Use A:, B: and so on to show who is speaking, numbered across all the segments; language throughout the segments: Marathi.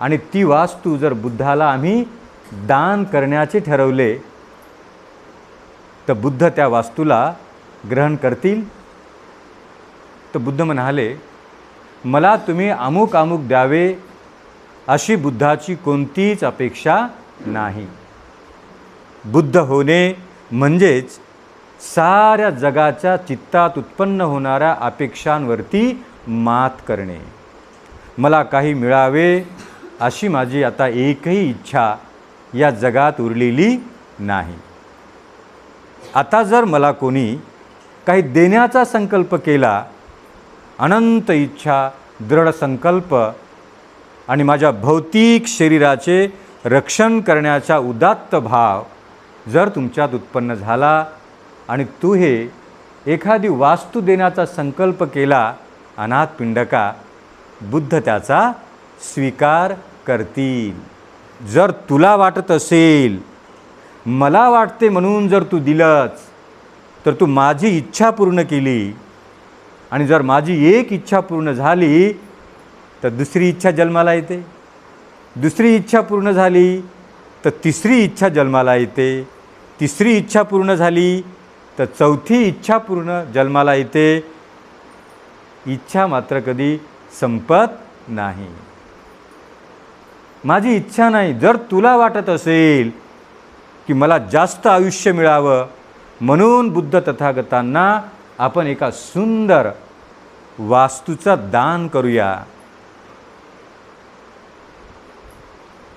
A: आणि ती वास्तू जर बुद्धाला आम्ही दान करण्याचे ठरवले तर बुद्ध त्या वास्तूला ग्रहण करतील. तर बुद्ध म्हणाले मला तुम्ही अमुक अमुक द्यावे अशी बुद्धाची कोणतीच अपेक्षा नाही. बुद्ध होणे म्हणजेच साऱ्या जगाच्या चित्तात उत्पन्न होणाऱ्या अपेक्षांवरती मात करणे. मला काही मिळावे अशी माझी आता एकही इच्छा या जगात उरलेली नाही. आता जर मला कोणी काही देण्याचा संकल्प केला अनंत इच्छा दृढ संकल्प आणि माझ्या भौतिक शरीराचे रक्षण करण्याचा उदात्त भाव जर तुमच्यात उत्पन्न झाला आणि तू हे एखादी वास्तू देण्याचा संकल्प केला अनाथ पिंडका बुद्ध त्याचा स्वीकार करतील. जर तुला वाटत असेल मला वाटते म्हणून जर तू दिलंच तर तू माझी इच्छा पूर्ण केली. आणि जर माझी एक इच्छा पूर्ण झाली तर दुसरी इच्छा जन्माला येते. दुसरी इच्छा पूर्ण झाली तर तिसरी इच्छा जन्माला येते. तिसरी इच्छा पूर्ण झाली तर चौथी इच्छा पूर्ण जन्माला येते. इच्छा मात्र कधी संपत नाही. माझी इच्छा नाही. जर तुला वाटत असेल की मला जास्त आयुष्य मिळावं म्हणून बुद्ध तथागतांना आपण एका सुंदर वास्तूचं दान करूया.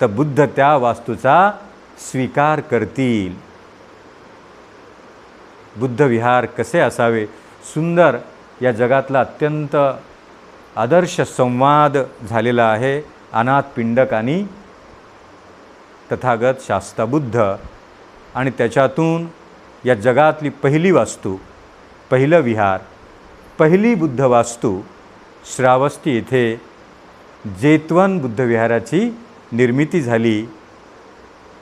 A: तर बुद्ध त्या वास्तूचा स्वीकार करतील. बुद्ध विहार कसे असावे? सुंदर या जगातला अत्यंत आदर्श संवाद झालेला आहे. अनाथ पिंडक आणि तथागत शास्ता बुद्ध आणि त्याच्यातून या जगातली पहिली वास्तू पहिलं विहार पहिली बुद्ध वास्तू श्रावस्ती येथे जेतवन बुद्ध विहाराची निर्मिती झाली.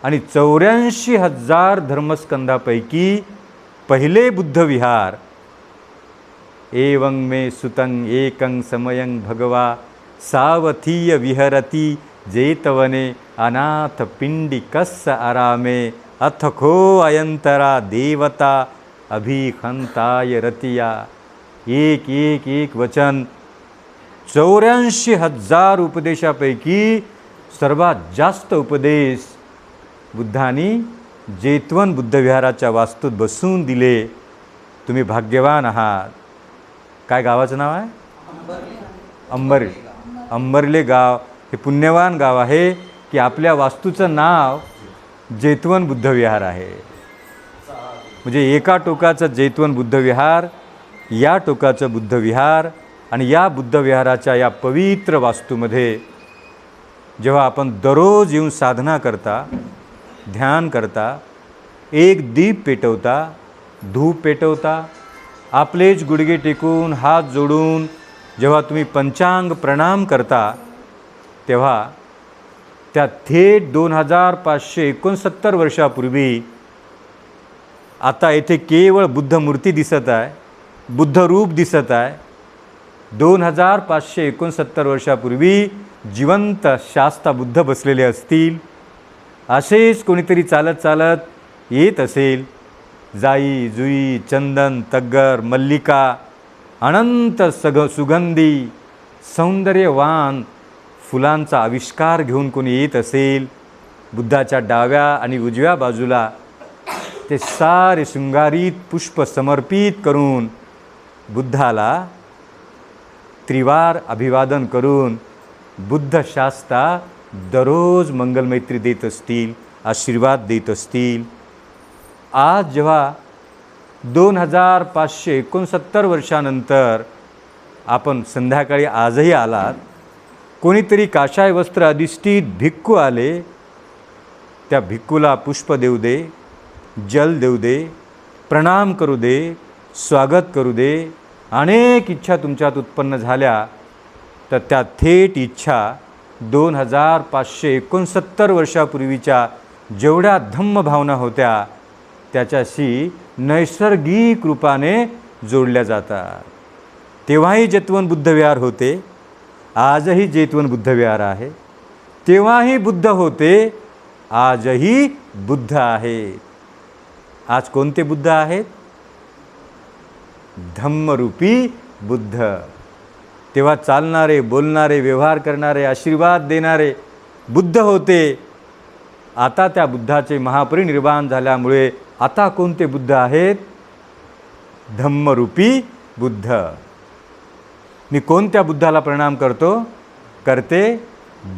A: आणि चौऱ्याऐंशी हजार धर्मस्कंधापैकी पहिले बुद्ध विहार एवं मे सुतं एकं समयं भगवा सावथीय विहरती जेतवने अनाथ पिंडिकस्स आरामे अथ खो अयंतरा देवता अभिखंताय रतिया। एक एक एक वचन। चौऱ्याऐंशी हजार उपदेशापैकी सर्वात जास्त उपदेश बुद्धानी जेतवन बुद्धविहाराच्या वास्तूत बसून दिले। तुम्ही भाग्यवान आहात। काय गावाचं नाव आहे? अंबरी. अंबरले गाव हे पुण्यवान गाव आहे की आपल्या वास्तूचं नाव जैतवन बुद्धविहार आहे. म्हणजे एका टोकाचं जैतवन बुद्धविहार या टोकाचं बुद्धविहार आणि या बुद्धविहाराच्या या पवित्र वास्तूमध्ये जेव्हा आपण दररोज येऊन साधना करता ध्यान करता एक दीप पेटवता धूप पेटवता आपलेच गुडघे टेकून हात जोडून जेव्हा तुम्ही पंचांग प्रणाम करता तेव्हा त्या थेट दोन हजार पाचशे एकोणसत्तर वर्षापूर्वी आता येथे केवळ बुद्ध मूर्ती दिसत आहे बुद्ध रूप दिसत आहे. दोन हजार पाचशे एकोणसत्तर वर्षापूर्वी जिवंत शास्ता बुद्ध बसलेले असतील असेच कोणीतरी चालत चालत येत असेल. जाई जुई चंदन तग्गर मल्लिका अनंत सग सुगंधी सौंदर्यवान फुलांचा आविष्कार घेऊन कोणी येत असेल बुद्धाच्या डाव्या आणि उजव्या बाजूला ते सारे शृंगारीत पुष्प समर्पित करून बुद्धाला त्रिवार अभिवादन करून बुद्धशास्ता दररोज मंगलमैत्री देत असतील आशीर्वाद देत असतील. आज जेव्हा दोन हजार पाचशे एकोणसत्तर वर्षानंतर आपण संध्याकाळी आजही आलात. कोणीतरी काशाय वस्त्र अधिष्ठित भिक्खू आले. त्या भिक्खूला पुष्प देऊ दे जल देऊ दे प्रणाम करू दे स्वागत करू दे. अनेक इच्छा तुमच्यात उत्पन्न झाल्या. तर त्या थेट इच्छा दोन हजार पाचशे एकोणसत्तर वर्षापूर्वीच्या जेवढ्या धम्म भावना होत्या त्याच्याशी नैसर्गिक रूपाने जोडल्या जातात. तेव्हाही जेतवन बुद्धविहार होते आजही जेतवन बुद्धविहार आहे. तेव्हाही बुद्ध होते आजही बुद्ध आहेत. आज कोणते बुद्ध आहेत? धम्मरूपी बुद्ध. तेव्हा चालणारे बोलणारे व्यवहार करणारे आशीर्वाद देणारे बुद्ध होते. आता त्या बुद्धाचे महापरिनिर्वाण झाल्यामुळे आता कोणते बुद्ध आहेत? धम्मरूपी बुद्ध. मी कोणत्या बुद्धाला प्रणाम करतो? करते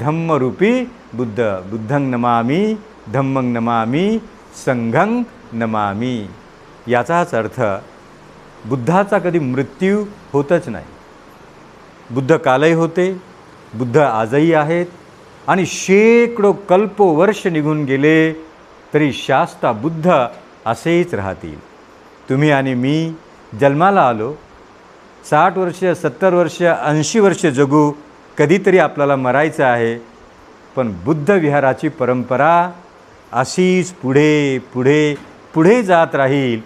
A: धम्मरूपी बुद्ध. बुद्धंग नमामी धम्मंग नमामी संघंग नमामी. याचाच अर्थ बुद्धाचा कधी मृत्यू होतच नाही. बुद्ध कालही होते बुद्ध आजही आहेत आणि शेकडो कल्पो वर्ष निघून गेले तरी शास्ता बुद्ध असेच राहतील. तुम्ही आणि मी जन्माला आलो. साठ वर्ष सत्तर वर्ष ऐंशी वर्ष जगू. कधीतरी आपल्याला मरायचं आहे. पण बुद्ध विहाराची परंपरा अशीच पुढे पुढे पुढे जात राहील.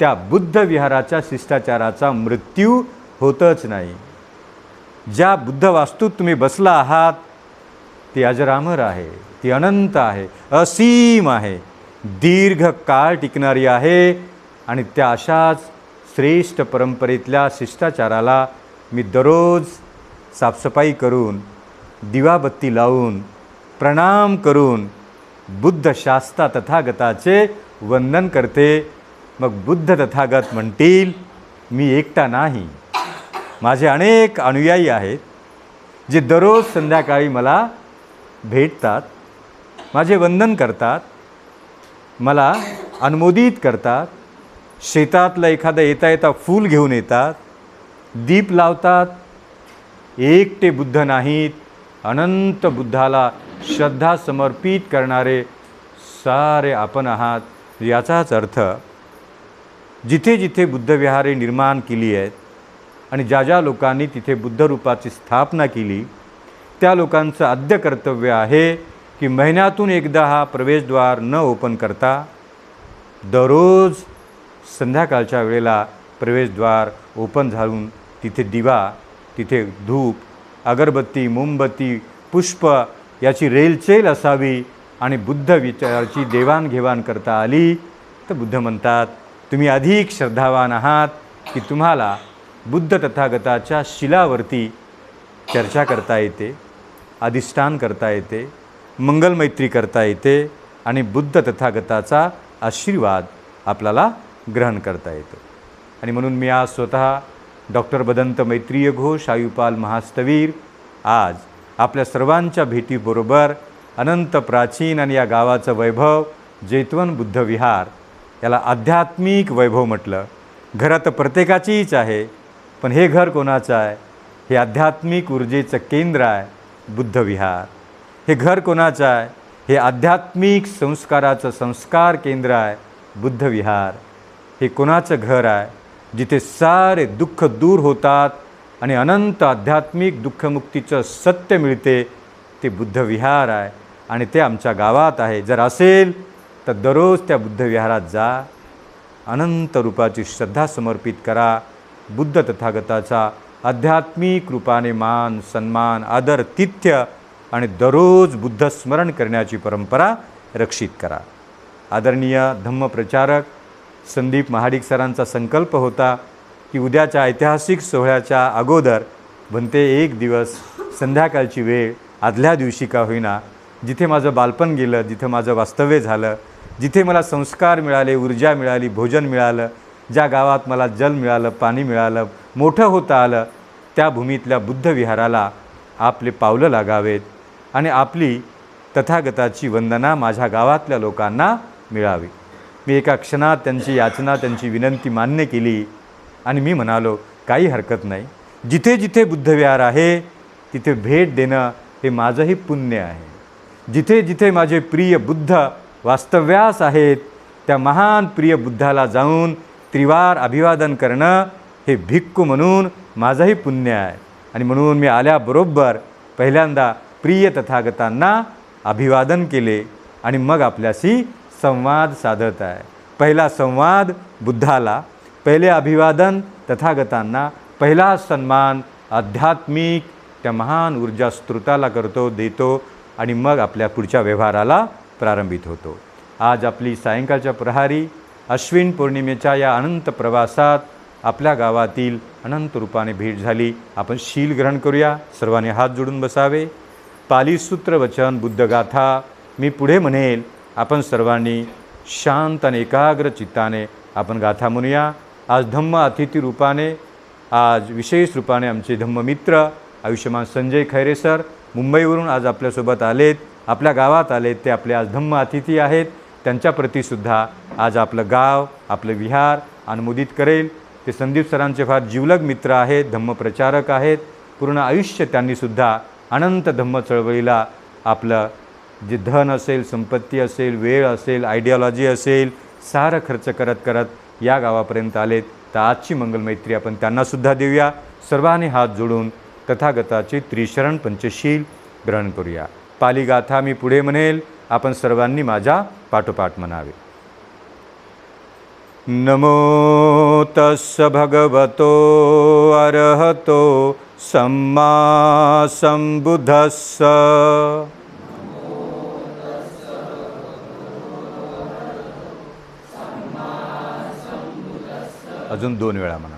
A: त्या बुद्ध विहाराच्या शिष्टाचाराचा मृत्यू होतच नाही. ज्या बुद्ध वास्तूत तुम्ही बसला आहात ती अजरामर आहे ती अनंत आहे असीम आहे. दीर्घ काळ टिकणारी आहे आणि त्या अशाच श्रेष्ठ परंपरेतल्या शिष्टाचाराला मी दररोज साफसफाई करून दिवाबत्ती लावून प्रणाम करून बुद्ध शास्ता तथागताचे वंदन करते. मग बुद्ध तथागत म्हणतील मी एकटा नाही. माझे अनेक अनुयायी आहेत जे दररोज संध्याकाळी मला भेटतात माझे वंदन करतात मला अनुमोदित करतात शेतातलं एखादा येता येता फूल घेऊन येतात दीप लावतात एकटे बुद्ध नाहीत अनंत बुद्धाला श्रद्धा समर्पित करणारे सारे आपण आहात याचाच अर्थ जिथे जिथे बुद्धविहारे निर्माण केली आहेत आणि ज्या ज्या लोकांनी तिथे बुद्धरूपाची स्थापना केली त्या लोकांचं आद्य कर्तव्य आहे की महिन्यातून एकदा हा प्रवेशद्वार न ओपन करता दररोज संध्याकाळच्या वेळेला प्रवेशद्वार ओपन झालून तिथे दिवा तिथे धूप अगरबत्ती मोमबत्ती पुष्प याची रेलचेल असावी आणि बुद्ध विचाराची देवाणघेवाण करता आली तर बुद्ध म्हणतात तुम्ही अधिक श्रद्धावान आहात की तुम्हाला बुद्ध तथागताच्या शिलावरती चर्चा करता येते अधिष्ठान करता येते मंगलमैत्री करता येते आणि बुद्ध तथागताचा आशीर्वाद आपल्याला ग्रहण करता येतो. आणि म्हणून मी आज स्वतः डॉक्टर बदंत मैत्रीय घोष आयुपाल महास्तवीर आज आपल्या सर्वांच्या भेटीबरोबर अनंत प्राचीन आणि या गावाचं वैभव जैतवन बुद्ध विहार याला आध्यात्मिक वैभव म्हटलं. घरात तर प्रत्येकाचीच आहे पण हे घर कोणाचं आहे? हे आध्यात्मिक ऊर्जेचं केंद्र आहे बुद्ध विहार. हे घर कोणाचं आहे? हे आध्यात्मिक संस्काराचं संस्कार केंद्र आहे बुद्ध विहार. हे कोणाचं घर आहे? जिथे सारे दुःख दूर होतात आणि अनंत आध्यात्मिक दुःखमुक्तीचं सत्य मिळते ते बुद्ध विहार आहे आणि ते आमच्या गावात आहे. जर असेल तर दररोज त्या बुद्ध विहारात जा. अनंत रूपाची श्रद्धा समर्पित करा. बुद्ध तथागताचा आध्यात्मिक रूपाने मान सन्मान आदर तिथ्य आणि दररोज बुद्ध स्मरण करण्याची परंपरा रक्षित करा. आदरणीय धम्मप्रचारक संदीप महाडिक सरांचा संकल्प होता की उद्याच्या ऐतिहासिक सोहळ्याच्या अगोदर म्हणते एक दिवस संध्याकाळची वेळ आदल्या दिवशी का होईना. जिथे माझं बालपण गेलं जिथे माझं वास्तव्य झालं जिथे मला संस्कार मिळाले ऊर्जा मिळाली भोजन मिळालं ज्या गावात मला जल मिळालं पाणी मिळालं मोठं होता आलं त्या भूमीतल्या बुद्ध विहाराला आपले पावलं लागावेत. आणि आपली तथागताची वंदना माझ्या गावातल्या लोकांना मिळावी. मी एका क्षणात त्यांची याचना त्यांची विनंती मान्य केली आणि मी म्हणालो काही हरकत नाही. जिथे जिथे बुद्धविहार आहे तिथे भेट देणं हे माझंही पुण्य आहे. जिथे जिथे माझे प्रिय बुद्ध वास्तव्यास आहेत त्या महान प्रिय बुद्धाला जाऊन त्रिवार अभिवादन करणं हे भिक्खू म्हणून माझंही पुण्य आहे. आणि म्हणून मी आल्याबरोबर पहिल्यांदा प्रिय तथागतांना अभिवादन केले आणि मग आपल्याशी संवाद साधत आहे. पहिला संवाद बुद्धाला पहिले अभिवादन तथागतांना पहिला सन्मान आध्यात्मिक त्या महान ऊर्जा स्त्रोताला करतो देतो आणि मग आपल्या पुढच्या व्यवहाराला प्रारंभित होतो. आज आपली सायंकाळच्या प्रहारी अश्विन पौर्णिमेच्या या अनंत प्रवासात आपल्या गावातील अनंत रूपाने भेट झाली. आपण शील ग्रहण करूया. सर्वांनी हात जोडून बसावे. पालीसूत्र वचन बुद्धगाथा. मी पुढे म्हणेल आपण सर्वांनी शांत आणि एकाग्र चित्ताने आपण गाथा म्हणूया. आज धम्म अतिथी रूपाने आज विशेष रूपाने आमचे धम्ममित्र आयुष्यमान संजय खैरे सर मुंबईवरून आज आपल्यासोबत आलेत आपल्या गावात आलेत ते आपले आज धम्म अतिथी आहेत. त्यांच्याप्रतीसुद्धा आज आपलं गाव आपलं विहार अनुमोदित करेल. ते संदीप सरांचे फार जीवलग मित्र आहेत धम्मप्रचारक आहेत. पूर्ण आयुष्य त्यांनीसुद्धा अनंत धम्म चळवळीला आपलं जे धन असेल संपत्ती असेल वेळ असेल आयडियॉलॉजी असेल सारं खर्च करत करत या गावापर्यंत आलेत. तर आजची मंगलमैत्री आपण त्यांनासुद्धा देऊया. सर्वांनी हात जोडून तथागताचे त्रिशरण पंचशील ग्रहण करूया. पाली गाथा मी पुढे म्हणेल. आपण सर्वांनी माझ्या पाठोपाठ म्हणावे. नमो तस्स भगवतो अर्हतो सम्मा सम्बुधस्स। अजून दोन वेळा म्हणा.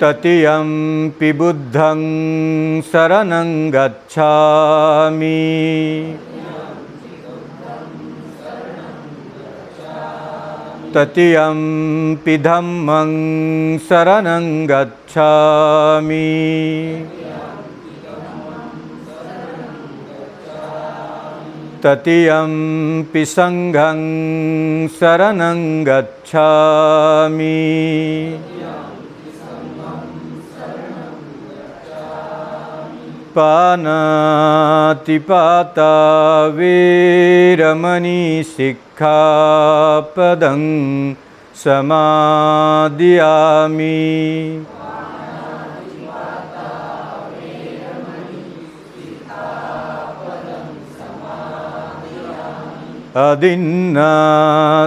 A: ततीयं पि बुद्धं शरणं गच्छामि। ततीयं पि धम्मं शरणं गच्छामि। ततीयं पि सङ्घं शरणं गच्छामि පානාතිපාතා වේරමණී සික්ඛාපදං සමාදියාමි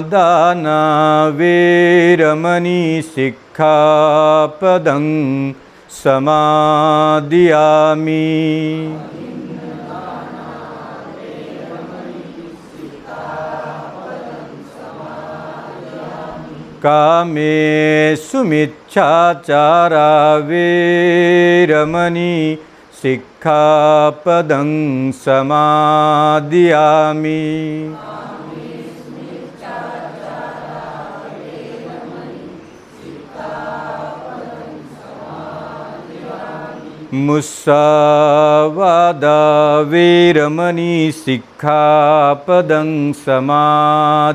A: අදින්නාදානා වේරමණී සික්ඛාපදං සමාධයාමි කාමේ සුමිච්ඡාචාරාවේරමණී සික්ඛාපදං සමාධයාමි मुसावादा समादयामि। शिखापदं समाद्यामि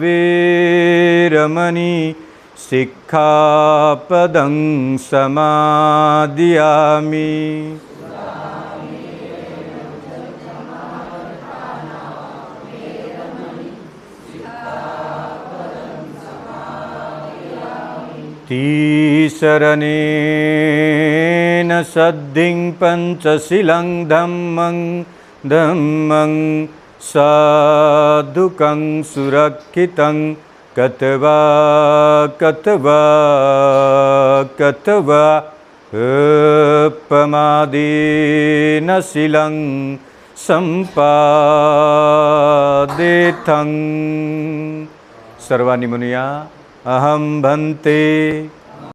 A: वीरमणि तीसरनेन सद्धिं पञ्चशिलं धम्मं धम्मं साधुकं सुरक्षितं कथवा कथवा उपमादीनशिलं सम्पादेथं सर्वाणि मुनिया अहं भन्ते।